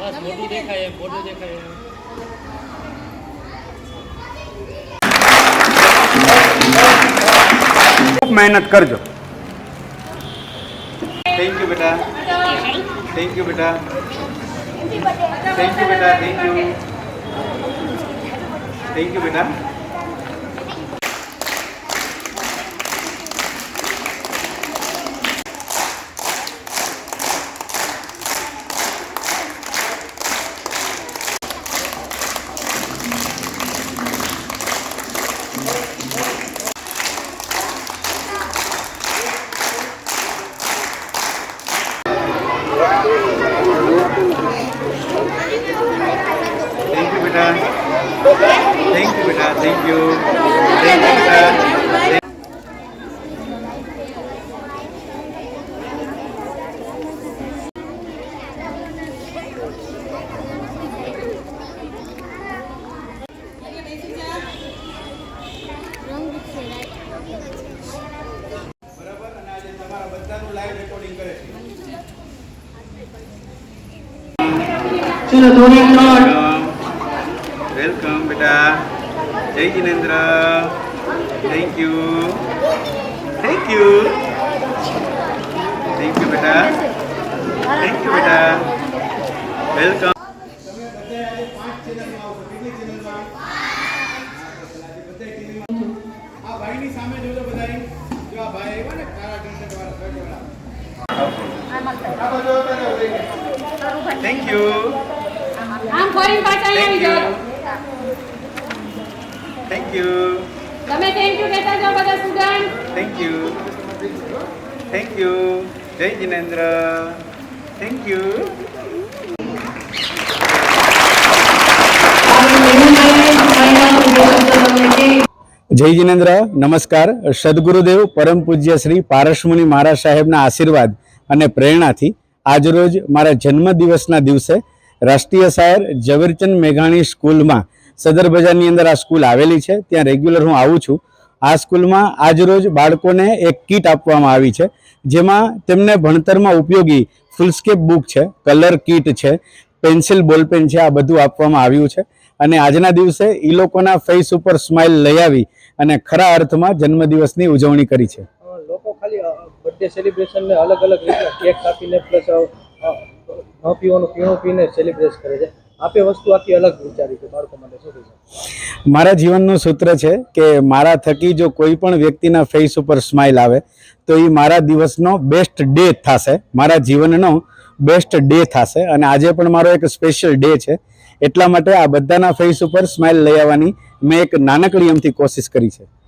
બસ મોટું દેખાય એમ મોટું દેખાય એમ ખૂબ મહેનત કરજો થેન્ક યુ બેટા થેન્ક યુ બેટા થેન્ક યુ બેટા થેન્ક યુ થેન્ક યુ બેટા થેન્ક યુ બેટા થેન્ક યુ બેટા થેન્ક યુ થેન્ક યુ બેટા બરાબર અને આજે તમારા બધાનું લાઈવ રેકોર્ડિંગ કરે છે ચલો ધોરણ ત્રણ વેલકમ બેટા જય Jinendra thank you thank you thank you બેટા થેન્ક યુ બેટા વેલકમ ભાઈની સામે આમ ફરીને પાછા આવી જાઓ. થેન્ક યુ તમે થેન્ક યુ કહેતા જાઓ બધા student thank you thank you જય જિનેન્દ્ર. થેન્ક યુ જય જિનેન્દ્ર. નમસ્કાર. સદગુરુદેવ પરમ પૂજ્ય શ્રી પારસમુનિ મહારાજ સાહેબના આશીર્વાદ અને પ્રેરણાથી આજરોજ મારા જન્મદિવસના દિવસે રાષ્ટ્રીય શાયર ઝવેરચંદ મેઘાણી સ્કૂલમાં સદર બજારની અંદર આ સ્કૂલ આવેલી છે. ત્યાં રેગ્યુલર હું આવું છું. આ સ્કૂલમાં આજરોજ બાળકોને એક કીટ આપવામાં આવી છે, જેમાં તેમને ભણતરમાં ઉપયોગી ફૂલસ્કેપ બુક છે, કલર કીટ છે, પેન્સિલ બોલપેન છે, આ બધું આપવામાં આવ્યું છે. અને આજના દિવસે એ લોકોના ફેસ ઉપર સ્માઇલ લઈ આવી અને ખરા અર્થમાં જન્મદિવસની ઉજવણી કરી છે. લોકો ખાલી બર્થડે સેલિબ્રેશનને અલગ અલગ રીતે કેક કાપીને પ્લસ ન પીવાનું, પીણું પીને સેલિબ્રેટ કરે છે. આપે વસ્તુ આખી અલગ વિચારી છે, બાળકો માટે શું કહેશો? મારા જીવનનું સૂત્ર છે કે મારા થકી જો કોઈ પણ વ્યક્તિના ફેસ ઉપર સ્માઇલ આવે, તો એ મારા દિવસનો બેસ્ટ ડે થશે. મારા જીવનનો બેસ્ટ ડે થશે. અને આજે પણ મારો એક સ્પેશિયલ ડે છે. એટલા માટે આ બધાના ફેસ ઉપર સ્માઇલ લઈ આવવાની મેં એક નાનકડી એમથી કોશિશ કરી છે.